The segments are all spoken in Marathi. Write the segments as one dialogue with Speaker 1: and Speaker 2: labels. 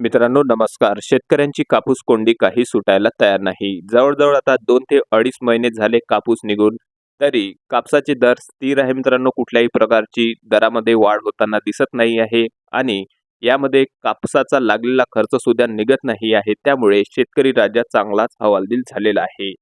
Speaker 1: मित्रांनो नमस्कार. शेतकऱ्यांची कापूस कोंडी काही सुटायला तयार नाही. जवळजवळ आता दोन ते अडीच महिने झाले कापूस निघून तरी कापसाचे दर स्थिर आहे मित्रांनो. कुठल्याही प्रकारची दरामध्ये वाढ होताना दिसत नाही आहे आणि यामध्ये कापसाचा लागलेला खर्च सुद्धा निघत नाही आहे. त्यामुळे शेतकरी राजा चांगलाच हवालदिल झालेला आहे.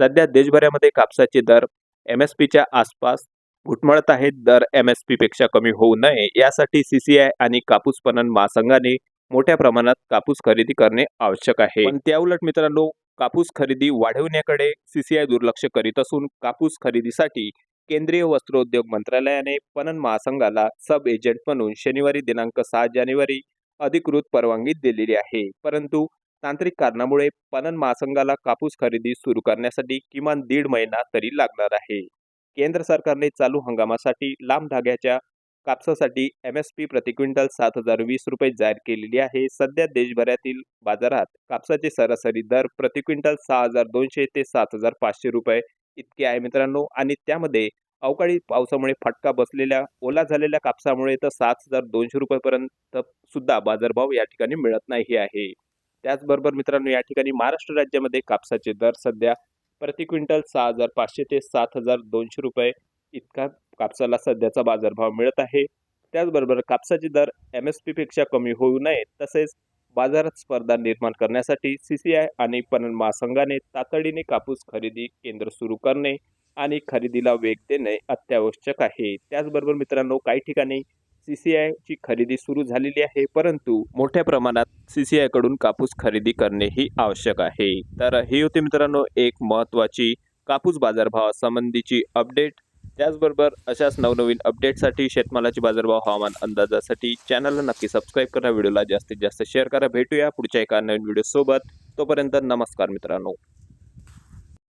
Speaker 1: सध्या देशभरामध्ये कापसाचे दर एम एस पीच्या आसपास घुटमळत आहेत. दर एम एस पी पेक्षा कमी होऊ नये. यासाठी सीसीआय आणि कापूस पणन महासंघाने मोठ्या प्रमाणात कापूस खरेदी करणे आवश्यक आहे. पण त्याउलट मित्रांनो कापूस खरेदी वाढवण्याकडे सीसीआय दुर्लक्ष करीत असून कापूस खरेदीसाठी केंद्रीय वस्त्रोद्योग मंत्रालयाने पणन महासंघाला सब एजंट म्हणून शनिवारी दिनांक सहा जानेवारी अधिकृत परवानगी दिलेली आहे. परंतु तांत्रिक कारणामुळे पणन महासंघाला कापूस खरेदी सुरू करण्यासाठी किमान दीड महिना तरी लागणार आहे. केंद्र सरकारने चालू हंगामासाठी लांब धाग्याच्या कापसासाठी एम एस पी प्रति क्विंटल सात हजार वीस रुपये जाहीर केलेली आहे. सध्या देशभरातील बाजारात कापसाचे सरासरी दर प्रति क्विंटल सहा हजार दोनशे ते सात हजार पाचशे रुपये इतके आहे मित्रांनो. आणि त्यामध्ये अवकाळी पावसामुळे फटका बसलेल्या ओला झालेल्या कापसामुळे तर सात हजार दोनशे रुपयेपर्यंत सुद्धा बाजारभाव या ठिकाणी मिळत नाही आहे. त्याचबरोबर मित्रांनो या ठिकाणी महाराष्ट्र राज्यामध्ये कापसाचे दर सध्या प्रति क्विंटल सहा हजार पाचशे ते सात हजार दोनशे रुपये इतका कापसाला सध्याचा बाजारभाव मिळत आहे. त्याचबरोबर कापसाचे दर एम एस पीपेक्षा कमी होऊ नये तसेच बाजारात स्पर्धा निर्माण करण्यासाठी सी सी आय आणि पणन महासंघाने तातडीने कापूस खरेदी केंद्र सुरू करणे आणि खरेदीला वेग देणे अत्यावश्यक आहे. त्याचबरोबर मित्रांनो काही ठिकाणी सी सी आयची खरेदी सुरू झालेली आहे परंतु मोठ्या प्रमाणात सी सी आयकडून कापूस खरेदी करणे ही आवश्यक आहे. तर ही होती मित्रांनो एक महत्त्वाची कापूस बाजारभावासंबंधीची अपडेट त्याचबरोबर अशाच नवनवीन अपडेटसाठी शेतमालाची बाजारभाव हवामान अंदाजासाठी चॅनलला नक्की सबस्क्राईब करा. व्हिडिओला जास्तीत जास्त शेअर करा. भेटूया पुढच्या एका नवीन व्हिडिओसोबत तोपर्यंत नमस्कार मित्रांनो.